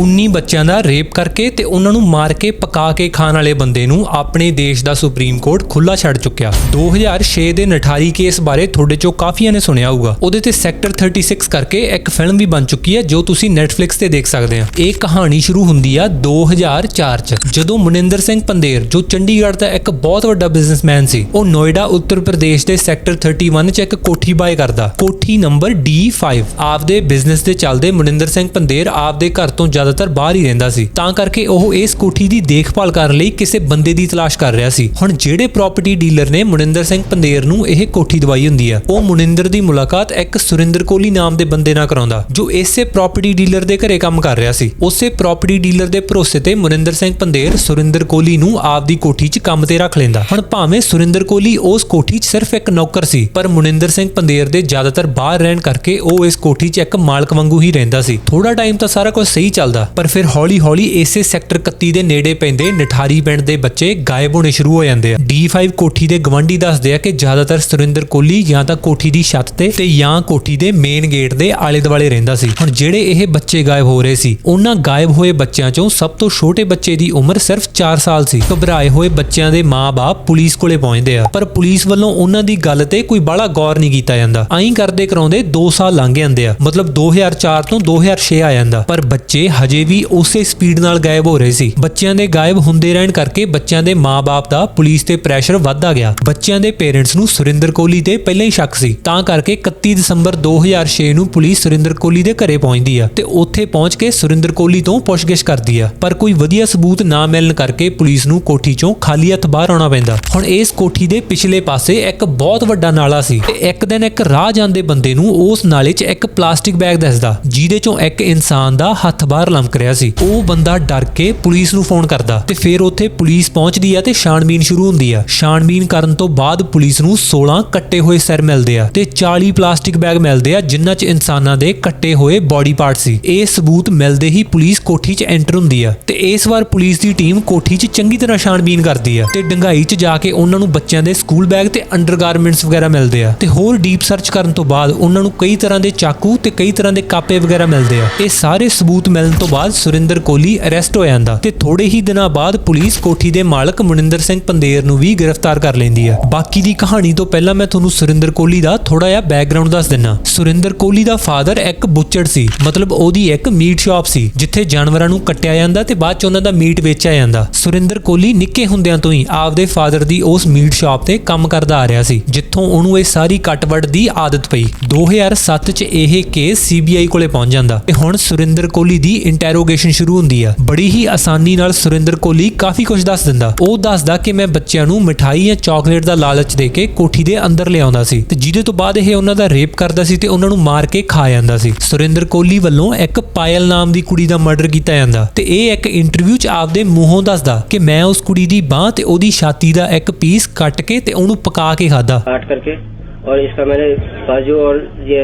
19 ਬੱਚਿਆਂ ਦਾ ਰੇਪ ਕਰਕੇ ਤੇ ਉਹਨਾਂ ਨੂੰ ਮਾਰ ਕੇ ਪਕਾ ਕੇ ਖਾਣ ਵਾਲੇ ਬੰਦੇ ਨੂੰ ਆਪਣੇ ਦੇਸ਼ ਦਾ ਸੁਪਰੀਮ ਕੋਰਟ ਖੁੱਲਾ ਛੱਡ ਚੁੱਕਿਆ। 2006 ਦੇ ਨਠਾਰੀ ਕੇਸ ਬਾਰੇ ਤੁਹਾਡੇ ਚੋਂ ਕਾਫੀਆਂ ਨੇ ਸੁਣਿਆ ਹੋਊਗਾ। ਉਹਦੇ ਤੇ ਸੈਕਟਰ 36 ਕਰਕੇ ਇੱਕ ਫਿਲਮ ਵੀ ਬਣ ਚੁੱਕੀ ਹੈ, ਜੋ ਤੁਸੀਂ Netflix ਤੇ ਦੇਖ ਸਕਦੇ ਆ ਇਹ ਕਹਾਣੀ ਸ਼ੁਰੂ ਹੁੰਦੀ ਆ 2004 ਚ, ਜਦੋਂ ਮਨਿੰਦਰ ਸਿੰਘ ਪੰਦੇਰ, ਜੋ ਚੰਡੀਗੜ੍ਹ ਦਾ ਇੱਕ ਬਹੁਤ ਵੱਡਾ ਬਿਜ਼ਨਸਮੈਨ ਸੀ, ਉਹ ਨੋਇਡਾ, ਉੱਤਰ ਪ੍ਰਦੇਸ਼ ਦੇ ਸੈਕਟਰ 31 ਚ ਇੱਕ ਕੋਠੀ ਬਾਏ ਕਰਦਾ। ਕੋਠੀ ਨੰਬਰ D5 ਆਪਦੇ ਬਿਜ਼ਨਸ ਦੇ ਚੱਲਦੇ ਮਨਿੰਦਰ ਸਿੰਘ ਪੰਦੇਰ ਆਪਦੇ ਘਰ ਤੋਂ ਜ਼ਿਆਦਾਤਰ ਬਾਹਰ ਹੀ ਰਹਿੰਦਾ ਸੀ। ਤਾਂ ਕਰਕੇ ਉਹ ਇਸ ਕੋਠੀ ਦੀ ਦੇਖਭਾਲ ਕਰਨ ਲਈ ਕਿਸੇ ਬੰਦੇ ਦੀ ਤਲਾਸ਼ ਕਰ ਰਿਹਾ ਸੀ। ਹੁਣ ਜਿਹੜੇ ਪ੍ਰਾਪਰਟੀ ਡੀਲਰ ਨੇ ਮਨਿੰਦਰ ਸਿੰਘ ਪੰਦੇਰ ਨੂੰ ਇਹ ਕੋਠੀ ਦਵਾਈ ਹੁੰਦੀ ਆ, ਉਹ ਮਨਿੰਦਰ ਦੀ ਮੁਲਾਕਾਤ ਇੱਕ ਸੁਰਿੰਦਰ ਕੋਹਲੀ ਨਾਮ ਦੇ ਬੰਦੇ ਨਾਲ ਕਰਾਉਂਦਾ, ਜੋ ਇਸੇ ਪ੍ਰਾਪਰਟੀ ਡੀਲਰ ਦੇ ਘਰੇ ਕੰਮ ਕਰ ਰਿਹਾ ਸੀ। ਉਸੇ ਪ੍ਰਾਪਰਟੀ ਡੀਲਰ ਦੇ ਭਰੋਸੇ ਤੇ ਮਨਿੰਦਰ ਸਿੰਘ ਪੰਦੇਰ ਸੁਰਿੰਦਰ ਕੋਹਲੀ ਨੂੰ ਆਪਦੀ ਕੋਠੀ 'ਚ ਕੰਮ ਤੇ ਰੱਖ ਲੈਂਦਾ। ਹੁਣ ਭਾਵੇਂ ਸੁਰਿੰਦਰ ਕੋਹਲੀ ਉਸ ਕੋਠੀ 'ਚ ਸਿਰਫ ਇੱਕ ਨੌਕਰ ਸੀ, ਪਰ ਮਨਿੰਦਰ ਸਿੰਘ ਪੰਦੇਰ ਦੇ ਜ਼ਿਆਦਾਤਰ ਬਾਹਰ ਰਹਿਣ ਕਰਕੇ ਉਹ ਇਸ ਕੋਠੀ 'ਚ ਇੱਕ ਮਾਲਕ ਵਾਂਗੂ ਹੀ ਰਹਿੰਦਾ ਸੀ। ਥੋੜਾ ਟਾਈਮ ਤਾਂ ਸਾਰਾ ਕੁਝ ਸਹੀ ਚੱਲਦਾ ਪਰ ਫਿਰ ਹੌਲੀ-ਹੌਲੀ ਇਸੇ ਸੈਕਟਰ 31 ਦੇ ਨੇੜੇ ਪੈਂਦੇ ਨਠਾਰੀ ਪਿੰਡ ਦੇ ਬੱਚੇ ਗਾਇਬ ਹੋਣੇ ਸ਼ੁਰੂ ਹੋ ਜਾਂਦੇ ਆ। D5 ਕੋਠੀ ਦੇ ਗਵੰਡੀ ਦੱਸਦੇ ਆ ਕਿ ਜ਼ਿਆਦਾਤਰ ਸੁਰਿੰਦਰ ਕੋਹਲੀ ਜਾਂ ਤਾਂ ਕੋਠੀ ਦੀ ਛੱਤ ਤੇ ਤੇ ਜਾਂ ਕੋਠੀ ਦੇ ਮੇਨ ਗੇਟ ਦੇ ਆਲੇ-ਦੁਆਲੇ ਰਹਿੰਦਾ ਸੀ। ਹੁਣ ਜਿਹੜੇ ਇਹ ਬੱਚੇ ਗਾਇਬ ਹੋ ਰਹੇ ਸੀ, ਉਹਨਾਂ ਗਾਇਬ ਹੋਏ ਬੱਚਿਆਂ ਚੋਂ ਸਭ ਤੋਂ ਛੋਟੇ ਬੱਚੇ ਦੀ ਉਮਰ ਸਿਰਫ 4 ਸਾਲ ਸੀ। ਘਬਰਾਏ ਹੋਏ ਬੱਚਿਆਂ ਦੇ ਮਾਪੇ ਪੁਲਿਸ ਕੋਲੇ ਪਹੁੰਚਦੇ ਆ, ਪਰ ਪੁਲਿਸ ਵੱਲੋਂ ਉਹਨਾਂ ਦੀ ਗੱਲ ਤੇ ਕੋਈ ਬਾਹਲਾ ਗੌਰ ਨਹੀਂ ਕੀਤਾ ਜਾਂਦਾ। ਐਂ ਕਰਦੇ ਕਰਾਉਂਦੇ 2 ਸਾਲ ਲੰਘ ਜਾਂਦੇ ਆ, ਮਤਲਬ 2004 ਤੋਂ 2006 ਆ ਜਾਂਦਾ। ਪਰ ਬੱਚੇ ਹਜੇ ਵੀ ਉਸੇ ਸਪੀਡ ਨਾਲ ਗਾਇਬ ਹੋ ਰਹੇ ਸੀ। ਬੱਚਿਆਂ ਦੇ ਗਾਇਬ ਹੁੰਦੇ ਰਹਿਣ ਕਰਕੇ ਬੱਚਿਆਂ ਦੇ ਮਾਪੇ ਦਾ ਪੁਲਿਸ ਤੇ ਪ੍ਰੈਸ਼ਰ ਵੱਧਦਾ ਗਿਆ। ਬੱਚਿਆਂ ਦੇ ਪੇਰੈਂਟਸ ਨੂੰ ਸੁਰਿੰਦਰ ਕੋਹਲੀ ਤੇ ਪਹਿਲਾਂ ਹੀ ਸ਼ੱਕ ਸੀ। ਤਾਂ ਕਰਕੇ 31 ਦਸੰਬਰ 2006 ਨੂੰ ਪੁਲਿਸ ਸੁਰਿੰਦਰ ਕੋਹਲੀ ਦੇ ਘਰੇ ਪਹੁੰਚਦੀ ਆ ਤੇ ਉੱਥੇ ਪਹੁੰਚ ਕੇ ਸੁਰਿੰਦਰ ਕੋਹਲੀ ਤੋਂ ਪੁੱਛਗਿੱਛ ਕਰਦੀ ਆ। ਪਰ ਕੋਈ ਵਧੀਆ ਸਬੂਤ ਨਾ ਮਿਲਣ ਕਰਕੇ ਪੁਲਿਸ ਨੂੰ ਕੋਠੀ ਚੋਂ ਖਾਲੀ ਹੱਥ ਬਾਹਰ ਆਉਣਾ ਪੈਂਦਾ। ਹੁਣ ਇਸ ਕੋਠੀ ਦੇ ਪਿਛਲੇ ਪਾਸੇ ਇੱਕ ਬਹੁਤ ਵੱਡਾ ਨਾਲਾ ਸੀ ਤੇ ਇੱਕ ਦਿਨ ਇੱਕ ਰਾਹ ਜਾਂਦੇ ਬੰਦੇ ਨੂੰ ਉਸ ਨਾਲੇ 'ਚ ਇੱਕ ਪਲਾਸਟਿਕ ਬੈਗ ਦਿਸਦਾ, ਜਿਹਦੇ ਚੋਂ ਇੱਕ ਇਨਸਾਨ ਦਾ ਹੱਥ ਬਾਹਰ ਲਮਕ ਰਿਹਾ ਸੀ। ਉਹ ਬੰਦਾ ਡਰ ਕੇ ਪੁਲਿਸ ਨੂੰ ਫੋਨ ਕਰਦਾ ਤੇ ਫਿਰ ਉੱਥੇ ਪੁਲਿਸ ਪਹੁੰਚਦੀ ਆ ਤੇ ਛਾਣਬੀਨ ਸ਼ੁਰੂ ਹੁੰਦੀ ਆ। ਛਾਣਬੀਨ ਕਰਨ ਤੋਂ ਬਾਅਦ ਪੁਲਿਸ ਨੂੰ 16 ਕੱਟੇ ਹੋਏ ਸਿਰ ਮਿਲਦੇ ਆ ਤੇ 40 ਪਲਾਸਟਿਕ ਬੈਗ ਮਿਲਦੇ ਆ ਜਿਨ੍ਹਾਂ 'ਚ ਇਨਸਾਨਾਂ ਦੇ ਕੱਟੇ ਹੋਏ ਬਾਡੀ ਪਾਰਟ ਸੀ। ਇਹ ਸਬੂਤ ਮਿਲਦੇ ਹੀ ਪੁਲਿਸ ਕੋਠੀ 'ਚ ਐਂਟਰ ਹੁੰਦੀ ਆ ਤੇ ਇਸ ਵਾਰ ਪੁਲਿਸ ਦੀ ਟੀਮ ਕੋਠੀ 'ਚ ਚੰਗੀ ਤਰ੍ਹਾਂ ਛਾਣਬੀਨ ਕਰਦੀ ਆ ਤੇ ਡੰਗਾਈ 'ਚ ਜਾ ਕੇ ਉਹਨਾਂ ਨੂੰ ਬੱਚਿਆਂ ਦੇ ਸਕੂਲ ਬੈਗ ਤੇ ਅੰਡਰਗਾਰਮੈਂਟਸ ਵਗੈਰਾ ਮਿਲਦੇ ਆ ਤੇ ਹੋਰ ਡੀਪ ਸਰਚ ਕਰਨ ਤੋਂ ਬਾਅਦ ਉਹਨਾਂ ਨੂੰ ਕਈ ਤਰ੍ਹਾਂ ਦੇ ਚਾਕੂ ਤੇ ਕਈ ਤਰ੍ਹਾਂ ਦੇ ਕਾਪੇ ਵਗੈਰਾ ਮਿਲਦੇ ਆ। ਇਹ ਸਾਰੇ ਸਬੂਤ ਮਿਲਣ ਤੋਂ ਬਾਅਦ ਸੁਰਿੰਦਰ ਕੋਹਲੀ ਅਰੈਸਟ ਹੋ ਜਾਂਦਾ ਤੇ ਥੋੜੇ ਹੀ ਦਿਨਾਂ ਬਾਅਦ ਪੁਲਿਸ ਕੋਠੀ ਦੇ ਮਾਲਕ ਮਨਿੰਦਰ ਸਿੰਘ ਪੰਦੇਰ ਨੂੰ ਵੀ ਗ੍ਰਿਫਤਾਰ ਕਰ ਲੈਂਦੀ ਆ ਬਾਕੀ ਦੀ ਕਹਾਣੀ ਤੋਂ ਪਹਿਲਾਂ ਮੈਂ ਤੁਹਾਨੂੰ ਸੁਰਿੰਦਰ ਕੋਹਲੀ ਦਾ ਥੋੜਾ ਜਿਹਾ ਬੈਕਗ੍ਰਾਉਂਡ ਦੱਸ ਦਿੰਨਾ। ਸੁਰਿੰਦਰ ਕੋਹਲੀ ਦਾ ਫਾਦਰ ਇੱਕ ਬੁੱਚੜ ਸੀ, ਮਤਲਬ ਉਹਦੀ ਇੱਕ ਮੀਟ ਸ਼ਾਪ ਸੀ, ਜਿੱਥੇ ਜਾਨਵਰਾਂ ਨੂੰ ਕੱਟਿਆ ਜਾਂਦਾ ਤੇ ਬਾਅਦ ਚ ਉਹਨਾਂ ਦਾ ਮੀਟ ਵੇਚਿਆ ਜਾਂਦਾ। ਸੁਰਿੰਦਰ ਕੋਹਲੀ ਨਿੱਕੇ ਹੁੰਦਿਆਂ ਤੋਂ ਹੀ ਆਪਦੇ ਫਾਦਰ ਦੀ ਉਸ ਮੀਟ ਸ਼ਾਪ ਤੇ ਕੰਮ ਕਰਦਾ ਆ ਰਿਹਾ ਸੀ, ਜਿੱਥੋਂ ਉਹਨੂੰ ਇਹ ਸਾਰੀ ਕੱਟਵੜ ਦੀ ਆਦਤ ਪਈ। 2007 ਚ ਇਹ ਕੇਸ ਸੀਬੀਆਈ ਕੋਲੇ ਪਹੁੰਚ ਜਾਂਦਾ ਤੇ ਹੁਣ ਸੁਰਿੰਦਰ ਕੋਹਲੀ ਦੀ ਇੰਟਰੋਗੇਸ਼ਨ ਸ਼ੁਰੂ ਹੁੰਦੀ ਆ। ਬੜੀ ਹੀ ਆਸਾਨੀ ਨਾਲ ਸੁਰਿੰਦਰ ਕੋਲੀ ਕਾਫੀ ਕੁਝ ਦੱਸ ਦਿੰਦਾ। ਉਹ ਦੱਸਦਾ ਕਿ ਮੈਂ ਬੱਚਿਆਂ ਨੂੰ ਮਠਾਈ ਜਾਂ ਚਾਕਲੇਟ ਦਾ ਲਾਲਚ ਦੇ ਕੇ ਕੋਠੀ ਦੇ ਅੰਦਰ ਲਿਆਉਂਦਾ ਸੀ ਤੇ ਜਿਹਦੇ ਤੋਂ ਬਾਅਦ ਇਹ ਉਹਨਾਂ ਦਾ ਰੇਪ ਕਰਦਾ ਸੀ ਤੇ ਉਹਨਾਂ ਨੂੰ ਮਾਰ ਕੇ ਖਾ ਜਾਂਦਾ ਸੀ। ਸੁਰਿੰਦਰ ਕੋਲੀ ਵੱਲੋਂ ਇੱਕ ਪਾਇਲ ਨਾਮ ਦੀ ਕੁੜੀ ਦਾ ਮਰਡਰ ਕੀਤਾ ਜਾਂਦਾ ਤੇ ਇਹ ਇੱਕ ਇੰਟਰਵਿਊ 'ਚ ਆਪਦੇ ਮੂੰਹੋਂ ਦੱਸਦਾ ਕਿ ਮੈਂ ਉਸ ਕੁੜੀ ਦੀ ਬਾਹ ਤੇ ਉਹਦੀ ਛਾਤੀ ਦਾ ਇੱਕ ਪੀਸ ਕੱਟ ਕੇ ਤੇ ਉਹਨੂੰ ਪਕਾ ਕੇ ਖਾਦਾ ਕੱਟ ਕਰਕੇ? और इसका मैंने बाजू और ये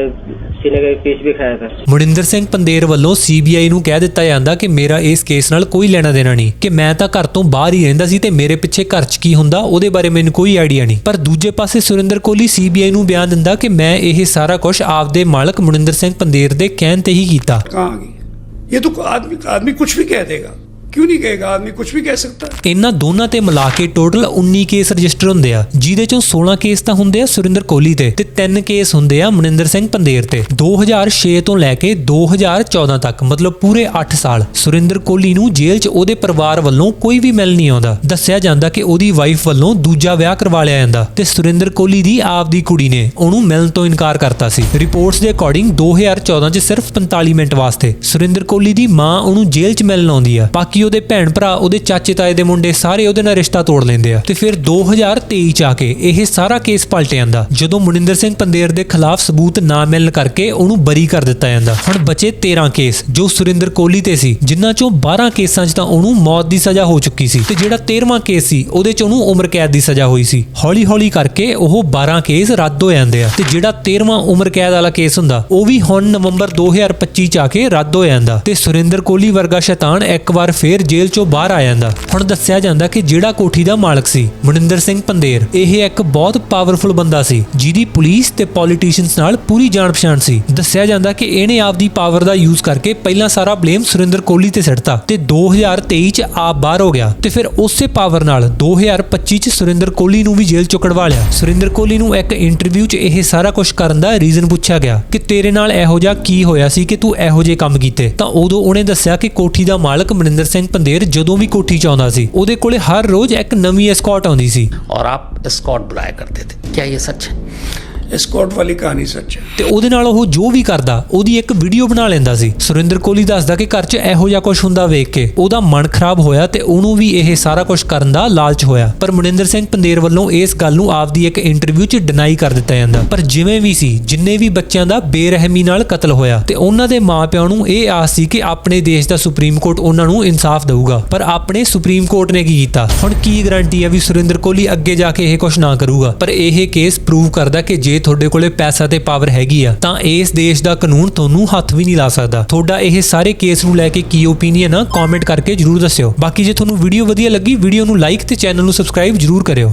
सीने का एक पीस भी खाया था ਮਨਿੰਦਰ ਸਿੰਘ ਪੰਦੇਰ ਵੱਲੋਂ ਸੀਬੀਆਈ ਨੂੰ ਕਹਿ ਦਿੱਤਾ ਜਾਂਦਾ ਕਿ ਮੇਰਾ ਇਸ ਕੇਸ ਨਾਲ ਕੋਈ ਲੈਣਾ ਦੇਣਾ ਨਹੀਂ ਕਿ ਮੈਂ ਤਾਂ ਘਰ ਤੋਂ ਬਾਹਰ ਹੀ ਰਹਿੰਦਾ ਸੀ ਤੇ ਮੇਰੇ ਪਿੱਛੇ ਘਰ 'ਚ ਕੀ ਹੁੰਦਾ ਉਹਦੇ ਬਾਰੇ ਮੈਨੂੰ ਕੋਈ ਆਈਡੀਆ ਨਹੀਂ ਪਰ ਦੂਜੇ ਪਾਸੇ ਸੁਰਿੰਦਰ ਕੋਹਲੀ ਸੀਬੀਆਈ ਨੂੰ ਬਿਆਨ ਦਿੰਦਾ ਕਿ ਮੈਂ ਇਹ ਸਾਰਾ ਕੁਝ ਆਪਦੇ ਮਾਲਕ ਮਨਿੰਦਰ ਸਿੰਘ ਪੰਦੇਰ ਦੇ ਕਹਿਣ ਤੇ ਹੀ ਕੀਤਾ कहाँ आ गई ये तो आदमी आदमी कुछ भी ਕਿਉਂ ਨਹੀਂ ਕਹੇਗਾ ਆਦਮੀ ਕੁਝ ਵੀ ਕਹਿ ਸਕਦਾ ਇਹਨਾਂ ਦੋਨਾਂ ਤੇ ਮਿਲਾ ਕੇ ਟੋਟਲ 19 ਕੇਸ ਰਜਿਸਟਰ ਹੁੰਦੇ ਆ ਜਿਹਦੇ ਚੋਂ 16 ਕੇਸ ਤਾਂ ਹੁੰਦੇ ਆ ਸੁਰਿੰਦਰ ਕੋਹਲੀ ਤੇ ਤੇ 3 ਕੇਸ ਹੁੰਦੇ ਆ ਮਨਿੰਦਰ ਸਿੰਘ ਪੰਦੇਰ ਤੇ 2006 ਤੋਂ ਲੈ ਕੇ 2014 ਤੱਕ ਮਤਲਬ ਪੂਰੇ 8 ਸਾਲ ਸੁਰਿੰਦਰ ਕੋਹਲੀ ਨੂੰ ਜੇਲ੍ਹ 'ਚ ਉਹਦੇ ਪਰਿਵਾਰ ਵੱਲੋਂ ਕੋਈ ਵੀ ਮਿਲ ਨਹੀਂ ਆਉਂਦਾ ਦੱਸਿਆ ਜਾਂਦਾ ਕਿ ਉਹਦੀ ਵਾਈਫ ਵੱਲੋਂ ਦੂਜਾ ਵਿਆਹ ਕਰਵਾ ਲਿਆ ਜਾਂਦਾ ਤੇ ਸੁਰਿੰਦਰ ਕੋਹਲੀ ਦੀ ਆਪ ਦੀ ਕੁੜੀ ਨੇ ਉਹਨੂੰ ਮਿਲਣ ਤੋਂ ਇਨਕਾਰ ਕਰਤਾ ਸੀ ਰਿਪੋਰਟਸ ਦੇ ਅਕੋਰਡਿੰਗ 2014 'ਚ ਸਿਰਫ 45 ਮਿੰਟ ਵਾਸਤੇ ਸੁਰਿੰਦਰ ਕੋਹਲੀ ਦੀ ਮਾਂ ਉਹਨੂੰ ਜੇਲ੍ਹ 'ਚ ਮਿਲਣ ਆਉਂਦੀ ਆ ਬਾਕੀ ਉਹਦੇ ਭੈਣ ਭਰਾ, ਉਹਦੇ ਚਾਚੇ ਤਾਏ ਦੇ ਮੁੰਡੇ ਸਾਰੇ ਉਹਦੇ ਨਾਲ ਰਿਸ਼ਤਾ ਤੋੜ ਲੈਂਦੇ ਆ। ਤੇ ਫਿਰ 2023 ਚ ਆ ਕੇ ਇਹ ਸਾਰਾ ਕੇਸ ਪਲਟ ਜਾਂਦਾ। ਜਦੋਂ ਮਨਿੰਦਰ ਸਿੰਘ ਪੰਦੇਰ ਦੇ ਖਿਲਾਫ ਸਬੂਤ ਨਾ ਮਿਲਣ ਕਰਕੇ ਉਹਨੂੰ ਬਰੀ ਕਰ ਦਿੱਤਾ ਜਾਂਦਾ। ਹੁਣ ਬਚੇ 13 ਕੇਸ, ਜੋ ਸੁਰਿੰਦਰ ਕੋਹਲੀ ਤੇ ਸੀ, ਜਿਨ੍ਹਾਂ ਚੋਂ 12 ਕੇਸਾਂ 'ਚ ਤਾਂ ਉਹਨੂੰ ਮੌਤ ਦੀ ਸਜ਼ਾ ਹੋ ਚੁੱਕੀ ਸੀ। ਤੇ ਜਿਹੜਾ 13ਵਾਂ ਕੇਸ ਸੀ, ਉਹਦੇ 'ਚ ਉਹਨੂੰ ਉਮਰ ਕੈਦ ਦੀ ਸਜ਼ਾ ਹੋਈ ਸੀ। ਹੌਲੀ-ਹੌਲੀ ਕਰਕੇ ਉਹ 12 ਕੇਸ ਰੱਦ ਹੋ ਜਾਂਦੇ ਆ। ਤੇ ਜਿਹੜਾ 13ਵਾਂ ਉਮਰ ਕੈਦ ਵਾਲਾ ਕੇਸ ਹੁੰਦਾ, ਉਹ ਵੀ ਹੁਣ ਨਵੰਬਰ 2025 ਚ ਆ ਕੇ ਰੱਦ ਹੋ ਜਾਂਦਾ। ਤੇ ਸੁਰਿੰਦਰ ਕੋਹਲੀ ਵਰਗਾ ਸ਼ੈਤਾਨ ਇੱਕ ਵਾਰ ਫੇਰ ਪੰਦੇਰ ਜੇਲ੍ਹ ਚੋਂ ਬਾਹਰ ਆ ਜਾਂਦਾ। ਹੁਣ ਦੱਸਿਆ ਜਾਂਦਾ ਕਿ ਜਿਹੜਾ ਕੋਠੀ ਦਾ ਮਾਲਕ ਸੀ, ਮਨਿੰਦਰ ਸਿੰਘ ਪੰਦੇਰ, ਇਹ ਇੱਕ ਬਹੁਤ ਪਾਵਰਫੁਲ ਬੰਦਾ ਸੀ, ਜਿਹਦੀ ਪੁਲਿਸ ਤੇ ਪੋਲੀਟੀਸ਼ੀਅਨਸ ਨਾਲ ਪੂਰੀ ਜਾਣ ਪਛਾਣ ਸੀ। ਦੱਸਿਆ ਜਾਂਦਾ ਕਿ ਇਹਨੇ ਆਪਦੀ ਪਾਵਰ ਦਾ ਯੂਜ਼ ਕਰਕੇ ਪਹਿਲਾਂ ਸਾਰਾ ਬਲੇਮ ਸੁਰਿੰਦਰ ਕੋਹਲੀ ਤੇ ਸਿੱਟਤਾ ਤੇ 2023 ਚ ਆਪ ਬਾਹਰ ਹੋ ਗਿਆ ਤੇ ਫਿਰ ਉਸੇ ਪਾਵਰ ਨਾਲ 2025 ਚ ਸੁਰਿੰਦਰ ਕੋਹਲੀ ਨੂੰ ਵੀ ਜੇਲ੍ਹ ਚੋਂ ਕਢਵਾ ਲਿਆ। ਸੁਰਿੰਦਰ ਕੋਹਲੀ ਨੂੰ ਇੱਕ ਇੰਟਰਵਿਊ 'ਚ ਇਹ ਸਾਰਾ ਕੁਝ ਕਰਨ ਦਾ ਰੀਜ਼ਨ ਪੁੱਛਿਆ ਗਿਆ ਕਿ ਤੇਰੇ ਨਾਲ ਇਹੋ ਜਿਹਾ ਕੀ ਹੋਇਆ ਸੀ ਕਿ ਤੂੰ ਇਹੋ ਜਿਹੇ ਕੰਮ ਕੀਤੇ। ਤਾਂ ਉਦੋਂ ਉਹਨੇ ਦੱਸਿਆ ਕਿ ਕੋਠੀ ਦਾ ਮਾਲਕ ਮਨਿੰਦਰ ਸਿੰਘ ਸਿੰਘ ਪੰਦੇਰ ਜਦੋਂ ਵੀ ਕੋਠੀ ਚ ਆਉਂਦਾ ਸੀ ਉਹਦੇ ਕੋਲੇ ਹਰ ਰੋਜ਼ ਇੱਕ ਨਵੀਂ ਐਸਕॉट ਆਉਂਦੀ ਸੀ। ਔਰ ਆਪ स्कॉट बुलाया करते थे क्या ये सच है ਸਕਾਟ ਵਾਲੀ ਕਹਾਣੀ ਸੱਚ ਹੈ। ਤੇ ਉਹਦੇ ਨਾਲ ਉਹ ਜੋ ਵੀ ਕਰਦਾ, ਉਹਦੀ ਇੱਕ ਵੀਡੀਓ ਬਣਾ ਲੈਂਦਾ ਸੀ। ਸੁਰਿੰਦਰ ਕੋਲੀ ਦੱਸਦਾ ਕਿ ਘਰ 'ਚ ਇਹੋ ਜਿਹਾ ਕੁਝ ਹੁੰਦਾ ਵੇਖ ਕੇ, ਉਹਦਾ ਮਨ ਖਰਾਬ ਹੋਇਆ ਤੇ ਉਹਨੂੰ ਵੀ ਇਹ ਸਾਰਾ ਕੁਝ ਕਰਨ ਦਾ ਲਾਲਚ ਹੋਇਆ। ਪਰ ਮਨਿੰਦਰ ਸਿੰਘ ਪੰਦੇਰ ਵੱਲੋਂ ਇਸ ਗੱਲ ਨੂੰ ਆਪਦੀ ਇੱਕ ਇੰਟਰਵਿਊ 'ਚ ਡਿਨਾਈ ਕਰ ਦਿੱਤਾ ਜਾਂਦਾ। ਪਰ ਜਿਵੇਂ ਵੀ ਸੀ, ਜਿੰਨੇ ਵੀ ਬੱਚਿਆਂ ਦਾ ਬੇਰਹਿਮੀ ਨਾਲ ਕਤਲ ਹੋਇਆ, ਤੇ ਉਹਨਾਂ ਦੇ ਮਾਪਿਆਂ ਨੂੰ ਇਹ ਆਸ ਸੀ ਕਿ ਆਪਣੇ ਦੇਸ਼ ਦਾ ਸੁਪਰੀਮ ਕੋਰਟ ਉਹਨਾਂ ਨੂੰ ਇਨਸਾਫ ਦੇਊਗਾ। ਪਰ ਆਪਣੇ ਸੁਪਰੀਮ ਕੋਰਟ ਨੇ ਕੀ ਕੀਤਾ? ਹੁਣ ਕੀ ਗਾਰੰਟੀ ਹੈ ਵੀ ਸੁਰਿੰਦਰ ਕੋਲੀ ਅੱਗੇ ਜਾ ਕੇ ਇਹ ਕੁਝ ਨਾ ਕਰੂਗਾ? ਪਰ ਇਹ ਕੇਸ ਪ੍ਰੂਵ ਕਰਦਾ ਕਿ ਜੇ ਤੁਹਾਡੇ ਕੋਲੇ ਪੈਸਾ ਤੇ ਪਾਵਰ ਹੈਗੀ ਆ, ਤਾਂ ਇਸ ਦੇਸ਼ ਦਾ ਕਾਨੂੰਨ ਤੁਹਾਨੂੰ ਹੱਥ ਵੀ ਨਹੀਂ ਲਾ ਸਕਦਾ। ਤੁਹਾਡਾ ਇਹ ਸਾਰੇ ਕੇਸ ਨੂੰ ਲੈ ਕੇ ਕੀ ਓਪੀਨੀਅਨ ਆ ਕਮੈਂਟ ਕਰਕੇ ਜਰੂਰ ਦੱਸਿਓ। ਬਾਕੀ ਜੇ ਤੁਹਾਨੂੰ ਵੀਡੀਓ ਵਧੀਆ ਲੱਗੀ ਵੀਡੀਓ ਨੂੰ ਲਾਈਕ ਤੇ ਚੈਨਲ ਨੂੰ ਸਬਸਕ੍ਰਾਈਬ ਜਰੂਰ ਕਰਿਓ।